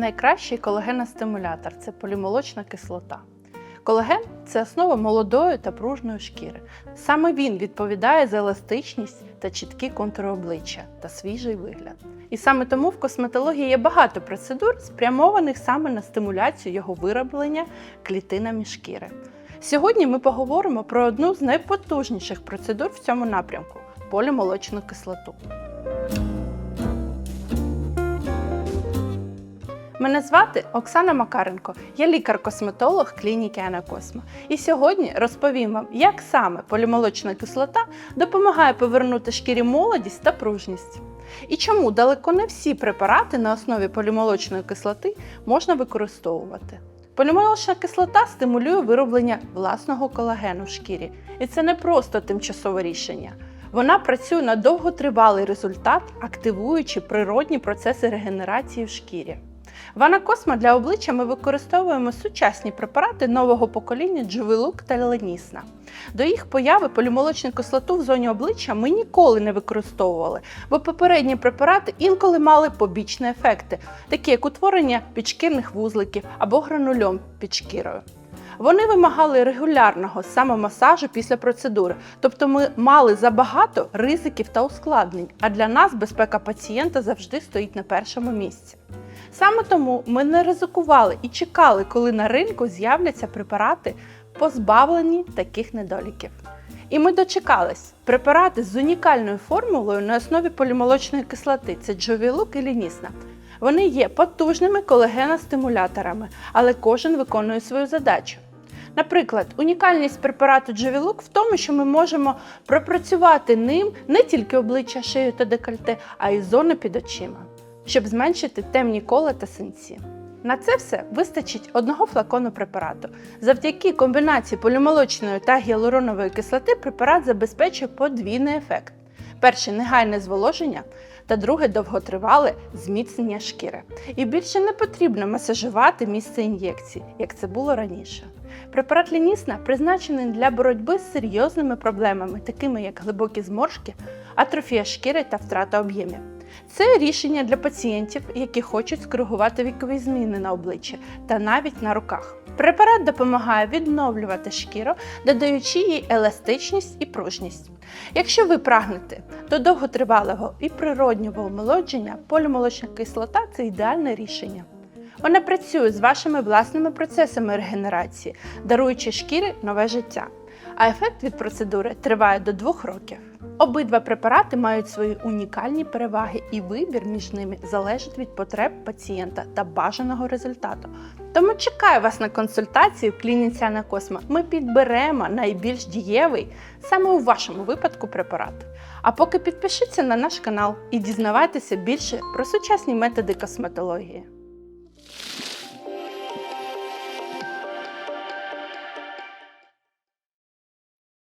найкращий колагеностимулятор це полімолочна кислота. Колаген це основа молодої та пружної шкіри. Саме він відповідає за еластичність та чіткі контури обличчя та свіжий вигляд. І саме тому в косметології є багато процедур, спрямованих саме на стимуляцію його вироблення клітинами шкіри. Сьогодні ми поговоримо про одну з найпотужніших процедур в цьому напрямку полімолочну кислоту. Мене звати Оксана Макаренко, я лікар-косметолог клініки Анакосмо. І сьогодні розповім вам, як саме полімолочна кислота допомагає повернути шкірі молодість та пружність. І чому далеко не всі препарати на основі полімолочної кислоти можна використовувати. Полімолочна кислота стимулює вироблення власного колагену в шкірі, і це не просто тимчасове рішення. Вона працює на довготривалий результат, активуючи природні процеси регенерації в шкірі. В Анакосмо для обличчя ми використовуємо сучасні препарати нового покоління Джувелук та Ленісна. До їх появи полімолочну кислоту в зоні обличчя ми ніколи не використовували, бо попередні препарати інколи мали побічні ефекти, такі як утворення підшкірних вузликів або гранульом під шкірою. Вони вимагали регулярного самомасажу після процедури, тобто ми мали забагато ризиків та ускладнень, а для нас безпека пацієнта завжди стоїть на першому місці. Саме тому ми не ризикували і чекали, коли на ринку з'являться препарати, позбавлені таких недоліків. І ми дочекались препарати з унікальною формулою на основі полімолочної кислоти це Джовілук і Лінісна. Вони є потужними колагеностимуляторами, але кожен виконує свою задачу. Наприклад, унікальність препарату Джовілук в тому, що ми можемо пропрацювати ним не тільки обличчя, шию та декольте, а й зони під очима, щоб зменшити темні кола та синці. На це все вистачить одного флакону препарату. Завдяки комбінації полімолочної та гіалуронової кислоти препарат забезпечує подвійний ефект: перше негайне зволоження та друге довготривале зміцнення шкіри. І більше не потрібно масажувати місце ін'єкції, як це було раніше. Препарат Лінісна призначений для боротьби з серйозними проблемами, такими як глибокі зморшки, атрофія шкіри та втрата об'ємів. Це рішення для пацієнтів, які хочуть скоригувати вікові зміни на обличчі та навіть на руках. Препарат допомагає відновлювати шкіру, додаючи їй еластичність і пружність. Якщо ви прагнете до довготривалого і природнього омолодження, полімолочна кислота це ідеальне рішення. Вона працює з вашими власними процесами регенерації, даруючи шкірі нове життя. А ефект від процедури триває до двох років. Обидва препарати мають свої унікальні переваги, і вибір між ними залежить від потреб пацієнта та бажаного результату. Тому чекаю вас на консультації в клініці Анакосмо. Ми підберемо найбільш дієвий саме у вашому випадку препарат. А поки підпишіться на наш канал і дізнавайтеся більше про сучасні методи косметології.